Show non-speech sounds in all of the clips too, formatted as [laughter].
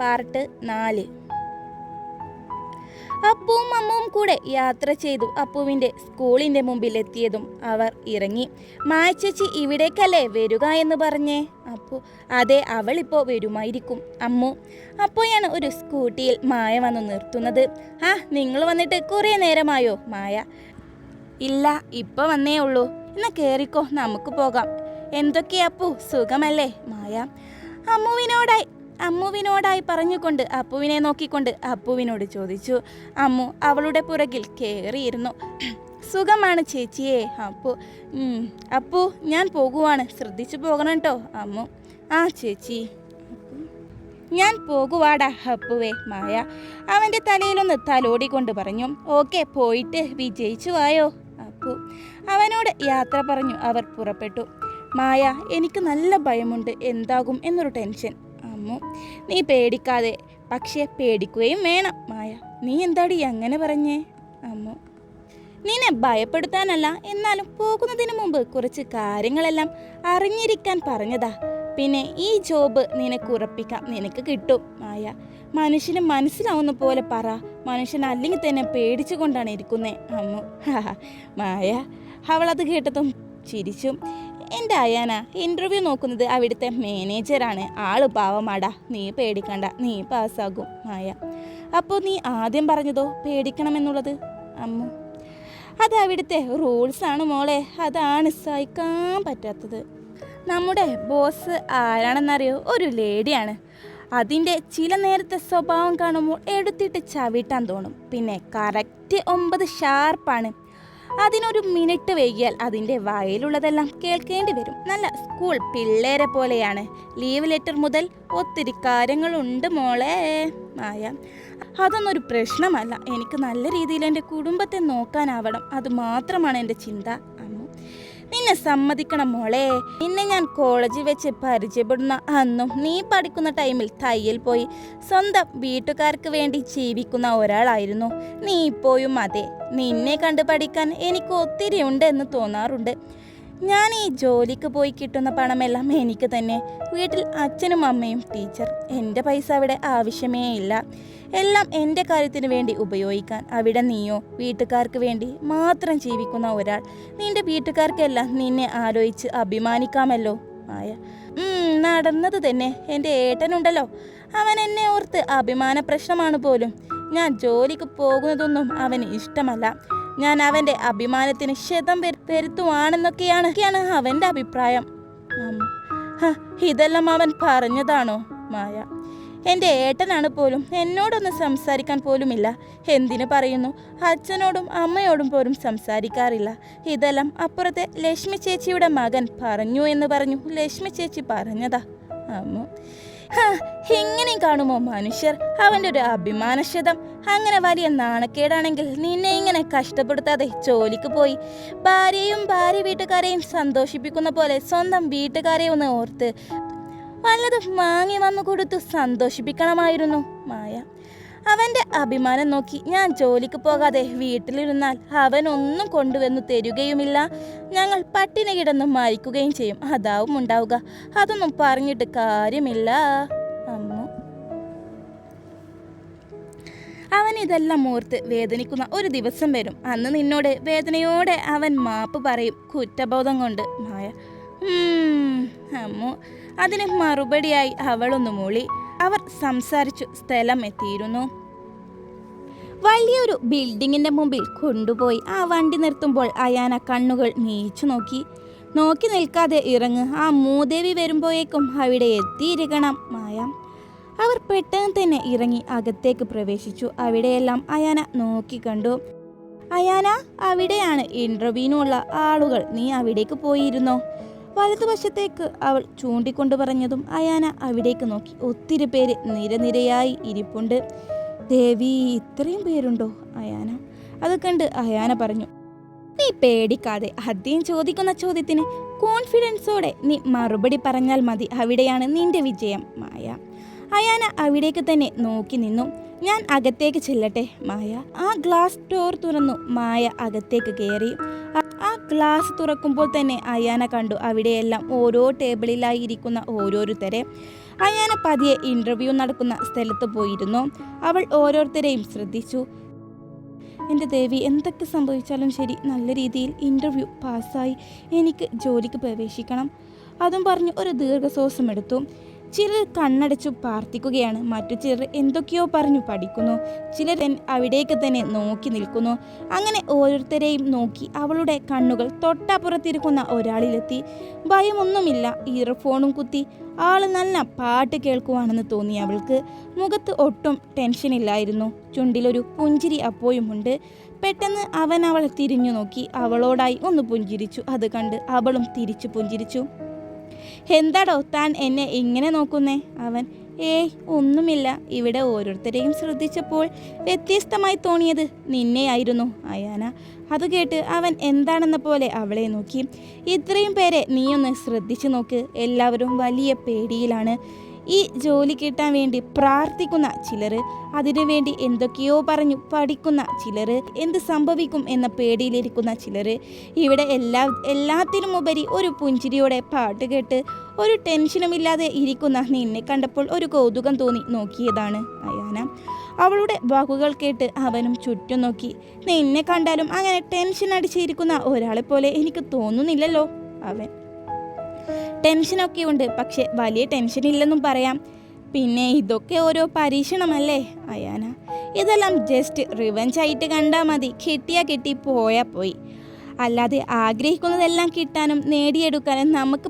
Part നാല്. അപ്പുവും അമ്മവും കൂടെ യാത്ര ചെയ്തു. അപ്പുവിന്റെ സ്കൂളിന്റെ മുമ്പിലെത്തിയതും അവർ ഇറങ്ങി. മായച്ചേച്ചി ഇവിടേക്കല്ലേ വരിക എന്ന് പറഞ്ഞേ? അപ്പു അതെ അവളിപ്പോൾ വരുമായിരിക്കും അമ്മു. അപ്പോഴാണ് ഒരു സ്കൂട്ടിയിൽ മായ വന്ന് നിർത്തുന്നത്. ആ നിങ്ങൾ വന്നിട്ട് കുറേ നേരമായോ മായ? ഇല്ല ഇപ്പോൾ വന്നേ ഉള്ളൂ. എന്നാൽ കയറിക്കോ നമുക്ക് പോകാം. എന്തൊക്കെയാ അപ്പു? സുഖമല്ലേ മായ? അമ്മുവിനോടായി അമ്മുവിനോടായി പറഞ്ഞുകൊണ്ട് അപ്പുവിനെ നോക്കിക്കൊണ്ട് അപ്പുവിനോട് ചോദിച്ചു അമ്മു അവളുടെ പുറകിൽ കയറിയിരുന്നു സുഖമാണ് ചേച്ചിയെ അപ്പു "ഉം, അപ്പു ഞാൻ പോകുവാണ്. ശ്രദ്ധിച്ചു പോകണം കേട്ടോ അമ്മു. ആ ചേച്ചി. ഞാൻ പോകുവാടാ അപ്പുവേ മായ. അവന്റെ തലയിലൊന്ന് തലോടിക്കൊണ്ട് പറഞ്ഞു ഓക്കെ പോയിട്ട് വിജയിച്ചു വായോ. അപ്പു അവനോട് യാത്ര പറഞ്ഞു അവർ പുറപ്പെട്ടു. മായ എനിക്ക് നല്ല ഭയമുണ്ട്. എന്താകും? എന്നൊരു ടെൻഷൻ. അമ്മു നീ പേടിക്കാതെ പക്ഷേ പേടിക്കുകയും വേണം. മായ നീ എന്താടി അങ്ങനെ പറഞ്ഞേ? അമ്മു നിന്നെ ഭയപ്പെടുത്താനല്ല എന്നാലും പോകുന്നതിന് മുമ്പ് കുറച്ച് കാര്യങ്ങളെല്ലാം അറിഞ്ഞിരിക്കാൻ പറഞ്ഞതാ. പിന്നെ ഈ ജോബ് നിനക്ക് ഉറപ്പിക്കാം നിനക്ക് കിട്ടും മായ. മനുഷ്യന് മനസ്സിലാവുന്ന പോലെ പറ. മനുഷ്യൻ അല്ലെങ്കിൽ തന്നെ പേടിച്ചുകൊണ്ടാണ് ഇരിക്കുന്നത് അമ്മു. [laughs] മായ അവളത് കേട്ടതും ചിരിച്ചു എന്റെ അയാന ഇന്റർവ്യൂ നോക്കുന്നത് അവിടുത്തെ മാനേജറാണ് ആൾ പാവമാടാ. നീ പേടിക്കണ്ട. നീ പാസ്സാകും മായ. അപ്പോൾ നീ ആദ്യം പറഞ്ഞതോ പേടിക്കണമെന്നുള്ളത്? അമ്മു. അത് അവിടുത്തെ റൂൾസാണ് മോളെ. അതാണ് സഹിക്കാൻ പറ്റാത്തത്. നമ്മുടെ ബോസ് ആരാണെന്നറിയോ? ഒരു ലേഡിയാണ് അതിന്റെ ചില നേരത്തെ സ്വഭാവം കാണുമ്പോൾ എടുത്തിട്ട് ചവിട്ടാൻ തോന്നും. പിന്നെ കറക്റ്റ് ഒമ്പത് ഷാർപ്പാണ് അതിനൊരു മിനിറ്റ് വൈകിയാൽ അതിന്റെ വായിലുള്ളതെല്ലാം കേൾക്കേണ്ടി വരും. നല്ല സ്കൂൾ പിള്ളേരെ പോലെയാണ്. ലീവ് ലെറ്റർ മുതൽ ഒത്തിരി കാര്യങ്ങളുണ്ട് മോളെ. മായ അതൊന്നൊരു പ്രശ്നമല്ല. എനിക്ക് നല്ല രീതിയിൽ എന്റെ കുടുംബത്തെ നോക്കാനാവണം. അത് മാത്രമാണ് എന്റെ ചിന്ത. അമ്മു നിന്നെ സമ്മതിക്കണം മോളെ. നിന്നെ ഞാൻ കോളേജിൽ വെച്ച് പരിചയപ്പെടുന്ന അന്നും നീ പഠിക്കുന്ന ടൈമിൽ തയ്യൽ പോയി സ്വന്തം വീട്ടുകാർക്ക് വേണ്ടി ജീവിക്കുന്ന ഒരാളായിരുന്നു. നീ ഇപ്പോഴും അതെ. നിന്നെ കണ്ട് പഠിക്കാൻ എനിക്ക് ഒത്തിരി ഉണ്ട് എന്ന് തോന്നാറുണ്ട്. ഞാൻ ഈ ജോലിക്ക് പോയി കിട്ടുന്ന പണമെല്ലാം എനിക്ക് തന്നെ. വീട്ടിൽ അച്ഛനും അമ്മയും ടീച്ചർ. എന്റെ പൈസ അവിടെ ആവശ്യമേ ഇല്ല. എല്ലാം എന്റെ കാര്യത്തിന് വേണ്ടി ഉപയോഗിക്കാൻ. അവിടെ നീയോ? വീട്ടുകാർക്ക് വേണ്ടി മാത്രം ജീവിക്കുന്ന ഒരാൾ. നിന്റെ വീട്ടുകാർക്കെല്ലാം നിന്നെ ആലോചിച്ച് അഭിമാനിക്കാമല്ലോ ആയ. നടന്നത് തന്നെ. എന്റെ ഏട്ടനുണ്ടല്ലോ. അവൻ എന്നെ ഓർത്ത് അഭിമാന പ്രശ്നമാണ് പോലും. ഞാൻ ജോലിക്ക് പോകുന്നതൊന്നും അവന് ഇഷ്ടമല്ല. ഞാൻ അവന്റെ അഭിമാനത്തിന് ക്ഷതം വരു- വരുത്തുവാണെന്നൊക്കെയാണ് അവന്റെ അഭിപ്രായം. ഇതെല്ലാം അവൻ പറഞ്ഞതാണോ മായ? എന്റെ ഏട്ടനാണ് പോലും എന്നോടൊന്ന് സംസാരിക്കാൻ പോലുമില്ല. എന്തിനു പറയുന്നു? അച്ഛനോടും അമ്മയോടും പോലും സംസാരിക്കാറില്ല. ഇതെല്ലാം അപ്പുറത്തെ ലക്ഷ്മി ചേച്ചിയുടെ മകൻ പറഞ്ഞു എന്ന് പറഞ്ഞു ലക്ഷ്മി ചേച്ചി പറഞ്ഞതാ. അമ്മ. ഹ, ഇങ്ങനെയും കാണുമോ മനുഷ്യർ? അവന്റെ ഒരു അഭിമാനക്ഷതം. അങ്ങനെ വലിയ നാണക്കേടാണെങ്കിൽ നിന്നെ ഇങ്ങനെ കഷ്ടപ്പെടുത്താതെ ജോലിക്ക് പോയി ഭാര്യയും ഭാര്യ വീട്ടുകാരെയും സന്തോഷിപ്പിക്കുന്ന പോലെ സ്വന്തം വീട്ടുകാരെ ഒന്ന് ഓർത്ത് വല്ലതും വാങ്ങി വന്നു കൊടുത്തു സന്തോഷിപ്പിക്കണമായിരുന്നു മായ. അവന്റെ അഭിമാനം നോക്കി ഞാൻ ജോലിക്ക് പോകാതെ വീട്ടിലിരുന്നാൽ അവൻ ഒന്നും കൊണ്ടുവന്നു തരുകയുമില്ല. ഞങ്ങൾ പട്ടിണി കിടന്ന് മരിക്കുകയും ചെയ്യും. അതാവും ഉണ്ടാവുക. അതൊന്നും പറഞ്ഞിട്ട് കാര്യമില്ല. അവൻ ഇതെല്ലാം ഓർത്ത് വേദനിക്കുന്ന ഒരു ദിവസം വരും. അന്ന് നിന്നോട് വേദനയോടെ അവൻ മാപ്പ് പറയും കുറ്റബോധം കൊണ്ട്. മായ അമ്മോ അതിന് മറുപടിയായി അവളൊന്ന് മൂളി. അവർ സംസാരിച്ചു സ്ഥലം എത്തിയിരുന്നു. വലിയൊരു ബിൽഡിങ്ങിന്റെ മുമ്പിൽ കൊണ്ടുപോയി ആ വണ്ടി നിർത്തുമ്പോൾ അയാന കണ്ണുകൾ നീച്ചു നോക്കി. നോക്കി നിൽക്കാതെ ഇറങ്ങ് ആ മൂദേവി വരുമ്പോഴേക്കും അവിടെ എത്തിയിരിക്കണം മായ. അവർ പെട്ടെന്ന് തന്നെ ഇറങ്ങി അകത്തേക്ക് പ്രവേശിച്ചു. അവിടെയെല്ലാം അയാന നോക്കി കണ്ടു. അയാന അവിടെയാണ് ഇന്റർവ്യൂവിനുള്ള ആളുകൾ. നീ അവിടേക്ക് പോയിരുന്നോ? വലതുവശത്തേക്ക് അവൾ ചൂണ്ടിക്കൊണ്ട് പറഞ്ഞതും അയാന അവിടേക്ക് നോക്കി. ഒത്തിരി പേര് നിരനിരയായി ഇരിപ്പുണ്ട്. ദേവി ഇത്രയും പേരുണ്ടോ? അയാന. അത് കണ്ട് അയാന പറഞ്ഞു. നീ പേടിക്കാതെ അദ്ദേഹം ചോദിക്കുന്ന ചോദ്യത്തിന് കോൺഫിഡൻസോടെ നീ മറുപടി പറഞ്ഞാൽ മതി. അവിടെയാണ് നിന്റെ വിജയം മായ. അയാന അവിടേക്ക് തന്നെ നോക്കി നിന്നു. ഞാൻ അകത്തേക്ക് ചെല്ലട്ടെ മായ. ആ ഗ്ലാസ് ഡോർ തുറന്നു മായ അകത്തേക്ക് കയറി ആ- ഗ്ലാസ് തുറക്കുമ്പോൾ തന്നെ അയാന കണ്ടു അവിടെയെല്ലാം ഓരോ ടേബിളിലായി ഇരിക്കുന്ന ഓരോരുത്തരെ. അയാന പതിയെ ഇന്റർവ്യൂ നടക്കുന്ന സ്ഥലത്ത് പോയിരുന്നു. അവൾ ഓരോരുത്തരെയും ശ്രദ്ധിച്ചു. എന്റെ ദേവി എന്തൊക്കെ സംഭവിച്ചാലും ശരി നല്ല രീതിയിൽ ഇന്റർവ്യൂ പാസ്സായി എനിക്ക് ജോലിക്ക് പ്രവേശിക്കണം. അതും പറഞ്ഞ് ഒരു ദീർഘശ്വാസം എടുത്തു. ചിലർ കണ്ണടച്ചു പ്രാർത്ഥിക്കുകയാണ് മറ്റു ചിലർ എന്തൊക്കെയോ പറഞ്ഞു പഠിക്കുന്നു. ചിലർ അവിടേക്ക് തന്നെ നോക്കി നിൽക്കുന്നു. അങ്ങനെ ഓരോരുത്തരെയും നോക്കി അവളുടെ കണ്ണുകൾ തൊട്ടപ്പുറത്തിരിക്കുന്ന ഒരാളിലെത്തി. ഭയമൊന്നുമില്ല ഇയർഫോണും കുത്തി. ആൾ നല്ല പാട്ട് കേൾക്കുവാണെന്ന് തോന്നി അവൾക്ക്. മുഖത്ത് ഒട്ടും ടെൻഷനില്ലായിരുന്നു ചുണ്ടിലൊരു പുഞ്ചിരി അപ്പോഴുമുണ്ട് പെട്ടെന്ന് അവൻ അവളെ തിരിഞ്ഞു നോക്കി. അവളോടായി ഒന്ന് പുഞ്ചിരിച്ചു. അത് കണ്ട് അവളും തിരിച്ചു പുഞ്ചിരിച്ചു. എന്താടോ താൻ എന്നെ ഇങ്ങനെ നോക്കുന്നേ? അവൻ ഏയ് ഒന്നുമില്ല. ഇവിടെ ഓരോരുത്തരെയും ശ്രദ്ധിച്ചപ്പോൾ വ്യത്യസ്തമായി തോന്നിയത് നിന്നെയായിരുന്നു. അയാന അത് കേട്ട് അവൻ എന്താണെന്ന പോലെ അവളെ നോക്കി. ഇത്രയും പേരെ നീയൊന്ന് ശ്രദ്ധിച്ചു നോക്ക്. എല്ലാവരും വലിയ പേടിയിലാണ്. ഈ ജോലി കിട്ടാൻ വേണ്ടി പ്രാർത്ഥിക്കുന്ന ചിലർ അതിനുവേണ്ടി എന്തൊക്കെയോ പറഞ്ഞു പഠിക്കുന്ന ചിലർ എന്ത് സംഭവിക്കും എന്ന പേടിയിലിരിക്കുന്ന ചിലർ. ഇവിടെ എല്ലാ എല്ലാത്തിനും ഉപരി ഒരു പുഞ്ചിരിയോടെ പാട്ട് കേട്ട് ഒരു ടെൻഷനുമില്ലാതെ ഇരിക്കുന്ന നിന്നെ കണ്ടപ്പോൾ ഒരു കൗതുകം തോന്നി നോക്കിയതാണ് അയാന. അവളുടെ വാക്കുകൾ കേട്ട് അവനും ചുറ്റും നോക്കി. നിന്നെ കണ്ടാലും അങ്ങനെ ടെൻഷൻ അടിച്ചിരിക്കുന്ന ഒരാളെപ്പോലെ പോലെ എനിക്ക് തോന്നുന്നില്ലല്ലോ അവൻ. ടെൻഷനൊക്കെ ഉണ്ട്. പക്ഷെ വലിയ ടെൻഷൻ ഇല്ലെന്നും പറയാം. പിന്നെ ഇതൊക്കെ ഓരോ പരീക്ഷണമല്ലേ? അയാന. ഇതെല്ലാം ജസ്റ്റ് റിവഞ്ച് ആയിട്ട് കണ്ടാൽ മതി. കിട്ടിയാൽ കിട്ടി പോയാൽ പോയി. അല്ലാതെ ആഗ്രഹിക്കുന്നതെല്ലാം കിട്ടാനും നേടിയെടുക്കാനും നമുക്ക്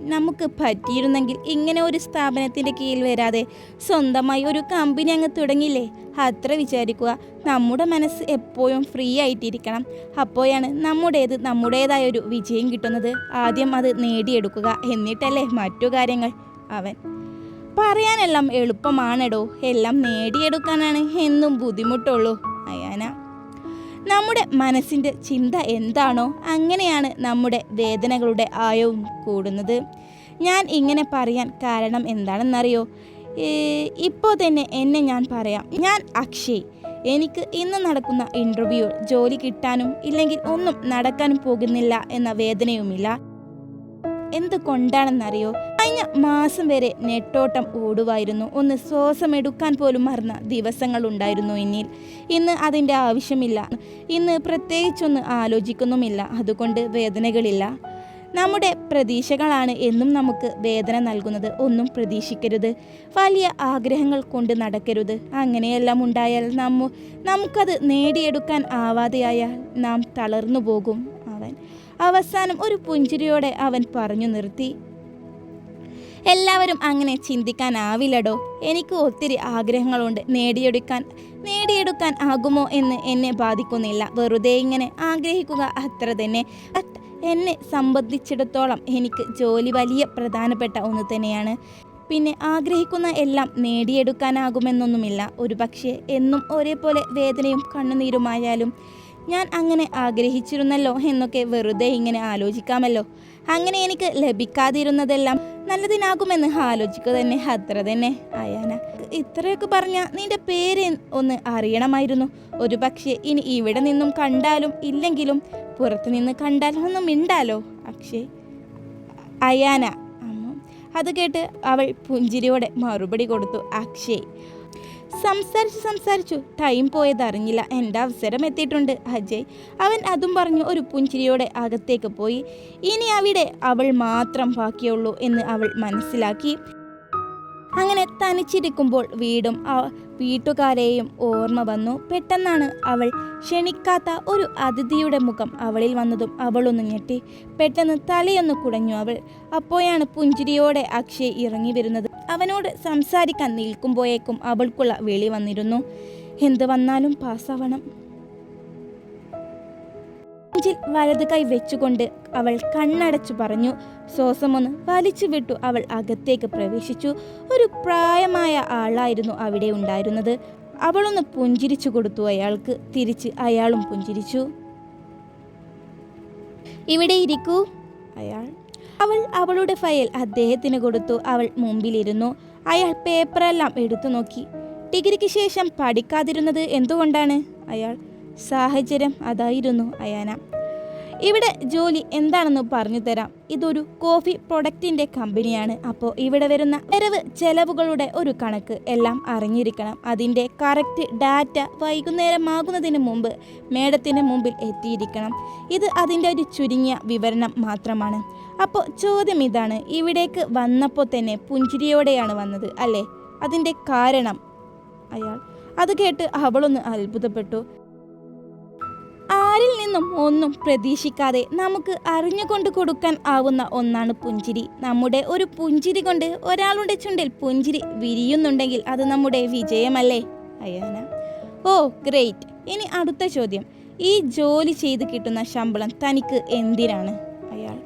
നമുക്ക് പറ്റിയിരുന്നെങ്കിൽ ഇങ്ങനെ ഒരു സ്ഥാപനത്തിന്റെ കീഴിൽ വരാതെ സ്വന്തമായി ഒരു കമ്പനി അങ്ങ് തുടങ്ങില്ലേ അത്ര വിചാരിക്കുക. നമ്മുടെ മനസ്സ് എപ്പോഴും ഫ്രീ ആയിട്ടിരിക്കണം. അപ്പോഴാണ് നമ്മുടേത് നമ്മുടേതായ ഒരു വിജയം കിട്ടുന്നത്. ആദ്യം അത് നേടിയെടുക്കുക. എന്നിട്ടല്ലേ മറ്റു കാര്യങ്ങൾ. അവൻ പറയാനെല്ലാം എളുപ്പമാണെടോ. എല്ലാം നേടിയെടുക്കാനാണ് എന്നും ബുദ്ധിമുട്ടുള്ളൂ. അയാന നമ്മുടെ മനസ്സിന്റെ ചിന്ത എന്താണോ അങ്ങനെയാണ് നമ്മുടെ വേദനകളുടെ ആയവും കൂടുന്നത്. ഞാൻ ഇങ്ങനെ പറയാൻ കാരണം എന്താണെന്നറിയോ? ഇപ്പോൾ തന്നെ എന്നെ ഞാൻ പറയാം. ഞാൻ അക്ഷയ്. എനിക്ക് ഇന്ന് നടക്കുന്ന ഇന്റർവ്യൂ ജോലി കിട്ടാനും ഇല്ലെങ്കിൽ ഒന്നും നടക്കാനും പോകുന്നില്ല എന്ന വേദനയുമില്ല. എന്തുകൊണ്ടാണെന്നറിയോ? കഴിഞ്ഞ മാസം വരെ നെട്ടോട്ടം ഓടുവായിരുന്നു. ഒന്ന് ശ്വാസം എടുക്കാൻ പോലും മറന്ന ദിവസങ്ങൾ ഉണ്ടായിരുന്നു എന്നിൽ. ഇന്ന് അതിന്റെ ആവശ്യമില്ല. ഇന്ന് പ്രത്യേകിച്ചൊന്ന് ആലോചിക്കുന്നുമില്ല. അതുകൊണ്ട് വേദനകളില്ല. നമ്മുടെ പ്രതീക്ഷകളാണ് എന്നും നമുക്ക് വേദന നൽകുന്നത്. ഒന്നും പ്രതീക്ഷിക്കരുത്. വലിയ ആഗ്രഹങ്ങൾ കൊണ്ട് നടക്കരുത്. അങ്ങനെയെല്ലാം ഉണ്ടായാൽ നമ്മ നമുക്കത് നേടിയെടുക്കാൻ ആവാതെയായാൽ നാം തളർന്നു പോകും. അവസാനം ഒരു പുഞ്ചിരിയോടെ അവൻ പറഞ്ഞു നിർത്തി. എല്ലാവരും അങ്ങനെ ചിന്തിക്കാനാവില്ലടോ. എനിക്ക് ഒത്തിരി ആഗ്രഹങ്ങളുണ്ട്. നേടിയെടുക്കാൻ നേടിയെടുക്കാൻ ആകുമോ എന്ന് എന്നെ ബാധിക്കുന്നില്ല. വെറുതെ ഇങ്ങനെ ആഗ്രഹിക്കുക അത്ര തന്നെ. എന്നെ സംബന്ധിച്ചിടത്തോളം എനിക്ക് ജോലി വലിയ പ്രധാനപ്പെട്ട ഒന്ന് തന്നെയാണ്. പിന്നെ ആഗ്രഹിക്കുന്ന എല്ലാം നേടിയെടുക്കാനാകുമെന്നൊന്നുമില്ല. ഒരു പക്ഷേ എന്നും ഒരേപോലെ വേദനയും കണ്ണുനീരുമായാലും ഞാൻ അങ്ങനെ ആഗ്രഹിച്ചിരുന്നല്ലോ എന്നൊക്കെ വെറുതെ ഇങ്ങനെ ആലോചിക്കാമല്ലോ. അങ്ങനെ എനിക്ക് ലഭിക്കാതിരുന്നതെല്ലാം നല്ലതിനാകുമെന്ന് ആലോചിക്കുക തന്നെ അത്ര തന്നെ അയാന. ഇത്രയൊക്കെ പറഞ്ഞ നിന്റെ പേര് ഒന്ന് അറിയണമായിരുന്നു. ഒരു പക്ഷേ ഇനി ഇവിടെ നിന്നും കണ്ടാലും ഇല്ലെങ്കിലും പുറത്തു നിന്ന് കണ്ടാലും ഒന്നും മിണ്ടാലോ? അക്ഷയ് അയാന അത് കേട്ട് അവൾ പുഞ്ചിരിയോടെ മറുപടി കൊടുത്തു. അക്ഷയ് സംസാരിച്ചു സംസാരിച്ചു. ടൈം പോയതറിഞ്ഞില്ല എന്റെ അവസരം എത്തിയിട്ടുണ്ട്. അജയ് അവൻ അതും പറഞ്ഞു ഒരു പുഞ്ചിരിയോടെ അകത്തേക്ക് പോയി. ഇനി അവിടെ അവൾ മാത്രം ബാക്കിയുള്ളൂ എന്ന് അവൾ മനസ്സിലാക്കി. അങ്ങനെ തനിച്ചിരിക്കുമ്പോൾ വീടും വീട്ടുകാരെയും ഓർമ്മ വന്നു. പെട്ടെന്നാണ് അവൾ ക്ഷണിക്കാത്ത ഒരു അതിഥിയുടെ മുഖം അവളിൽ വന്നതും അവളൊന്ന് ഞെട്ടി. പെട്ടെന്ന് തലയൊന്ന് കുടഞ്ഞു അവൾ. അപ്പോഴാണ് പുഞ്ചിരിയോടെ അക്ഷയ് ഇറങ്ങി വരുന്നത്. അവനോട് സംസാരിക്കാൻ നിൽക്കുമ്പോഴേക്കും അവൾക്കുള്ള വെളി വന്നിരുന്നു. എന്ത് വന്നാലും പാസ്സാവണം. നെഞ്ചിൽ വലത് കൈ വെച്ചുകൊണ്ട് അവൾ കണ്ണടച്ചു പറഞ്ഞു. ശ്വാസമൊന്ന് വലിച്ചു വിട്ടു അവൾ അകത്തേക്ക് പ്രവേശിച്ചു. ഒരു പ്രായമായ ആളായിരുന്നു അവിടെ ഉണ്ടായിരുന്നത്. അവളൊന്ന് പുഞ്ചിരിച്ചു കൊടുത്തു അയാൾക്ക്. തിരിച്ച് അയാളും പുഞ്ചിരിച്ചു. ഇവിടെ ഇരിക്കൂ. അയാൾ അവൾ അവളുടെ ഫയൽ അദ്ദേഹത്തിന് കൊടുത്തു. അവൾ മുമ്പിലിരുന്നു. അയാൾ പേപ്പറെല്ലാം എടുത്തു നോക്കി. ഡിഗ്രിക്ക് ശേഷം പഠിക്കാതിരുന്നത് എന്തുകൊണ്ടാണ്? അയാൾ സാഹചര്യം അതായിരുന്നു അയാന. ഇവിടെ ജോലി എന്താണെന്ന് പറഞ്ഞു തരാം. ഇതൊരു കോഫി പ്രൊഡക്റ്റിന്റെ കമ്പനിയാണ്. അപ്പോൾ ഇവിടെ വരുന്ന വരവ് ചെലവുകളുടെ ഒരു കണക്ക് എല്ലാം അറിഞ്ഞിരിക്കണം. അതിന്റെ കറക്റ്റ് ഡാറ്റ വൈകുന്നേരമാകുന്നതിന് മുമ്പ് മേഡത്തിന് മുമ്പിൽ എത്തിയിരിക്കണം. ഇത് അതിന്റെ ഒരു ചുരുങ്ങിയ വിവരണം മാത്രമാണ്. അപ്പോൾ ചോദ്യം ഇതാണ്. ഇവിടേക്ക് വന്നപ്പോൾ തന്നെ പുഞ്ചിരിയോടെയാണ് വന്നത് അല്ലേ? അതിന്റെ കാരണം അയാൾ. അത് കേട്ട് അവളൊന്ന് അത്ഭുതപ്പെട്ടു. നിന്നും ഒന്നും പ്രതീക്ഷിക്കാതെ നമുക്ക് അറിഞ്ഞുകൊണ്ട് കൊടുക്കാൻ ആവുന്ന ഒന്നാണ് പുഞ്ചിരി. നമ്മുടെ ഒരു പുഞ്ചിരി കൊണ്ട് ഒരാളുടെ ചുണ്ടിൽ പുഞ്ചിരി വിരിയുന്നുണ്ടെങ്കിൽ അത് നമ്മുടെ വിജയമല്ലേ? അയ്യാന. ഓ ഗ്രേറ്റ് ഇനി അടുത്ത ചോദ്യം. ഈ ജോലി ചെയ്ത് കിട്ടുന്ന ശമ്പളം തനിക്ക് എന്തിനാണ്? അയാൾ.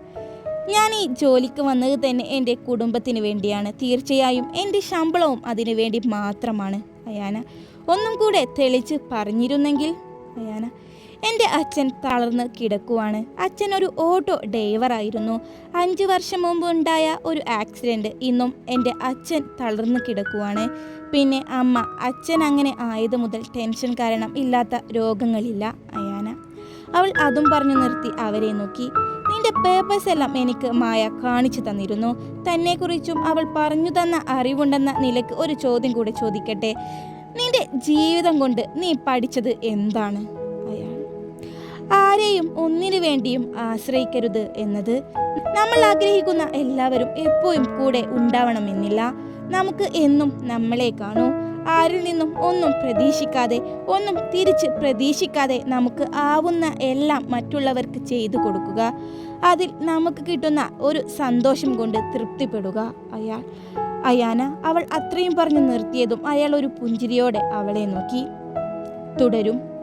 ഞാൻ ഈ ജോലിക്ക് വന്നത് തന്നെ എന്റെ കുടുംബത്തിന് വേണ്ടിയാണ്. തീർച്ചയായും എന്റെ ശമ്പളവും അതിനു വേണ്ടി മാത്രമാണ്. അയാന. ഒന്നും കൂടെ തെളിച്ച് പറഞ്ഞിരുന്നെങ്കിൽ? അയാന. എന്റെ അച്ഛൻ തളർന്ന് കിടക്കുവാണ്. അച്ഛൻ ഒരു ഓട്ടോ ഡ്രൈവറായിരുന്നു അഞ്ച് വർഷം മുമ്പ് ഉണ്ടായ ഒരു ആക്സിഡന്റ് ഇന്നും എന്റെ അച്ഛൻ തളർന്ന് കിടക്കുവാണ്. പിന്നെ അമ്മ അച്ഛൻ അങ്ങനെ ആയത് മുതൽ ടെൻഷൻ കാരണം ഇല്ലാത്ത രോഗങ്ങളില്ല അയാന. അവൾ അതും പറഞ്ഞു നിർത്തി അവരെ നോക്കി. നിന്റെ പേപ്പേഴ്സ് എല്ലാം എനിക്ക് മായ കാണിച്ചു തന്നിരുന്നു. തന്നെക്കുറിച്ചും അവൾ പറഞ്ഞു തന്ന അറിവുണ്ടെന്ന നിലയ്ക്ക് ഒരു ചോദ്യം കൂടെ ചോദിക്കട്ടെ? നിന്റെ ജീവിതം കൊണ്ട് നീ പഠിച്ചത് എന്താണ്? ആരെയും ഒന്നിനു വേണ്ടിയും ആശ്രയിക്കരുത് എന്നത് നമ്മൾ ആഗ്രഹിക്കുന്ന എല്ലാവരും എപ്പോഴും കൂടെ ഉണ്ടാവണമെന്നില്ല. നമുക്ക് എന്നും നമ്മളെ കാണൂ. ആരിൽ നിന്നും ഒന്നും പ്രതീക്ഷിക്കാതെ ഒന്നും തിരിച്ച് പ്രതീക്ഷിക്കാതെ നമുക്ക് ആവുന്ന എല്ലാം മറ്റുള്ളവർക്ക് ചെയ്തു കൊടുക്കുക. അതിൽ നമുക്ക് കിട്ടുന്ന ഒരു സന്തോഷം കൊണ്ട് തൃപ്തിപ്പെടുക. അയാൾ അയാന അവൾ അത്രയും പറഞ്ഞു നിർത്തിയതും അയാൾ ഒരു പുഞ്ചിരിയോടെ അവളെ നോക്കി. തുടരും.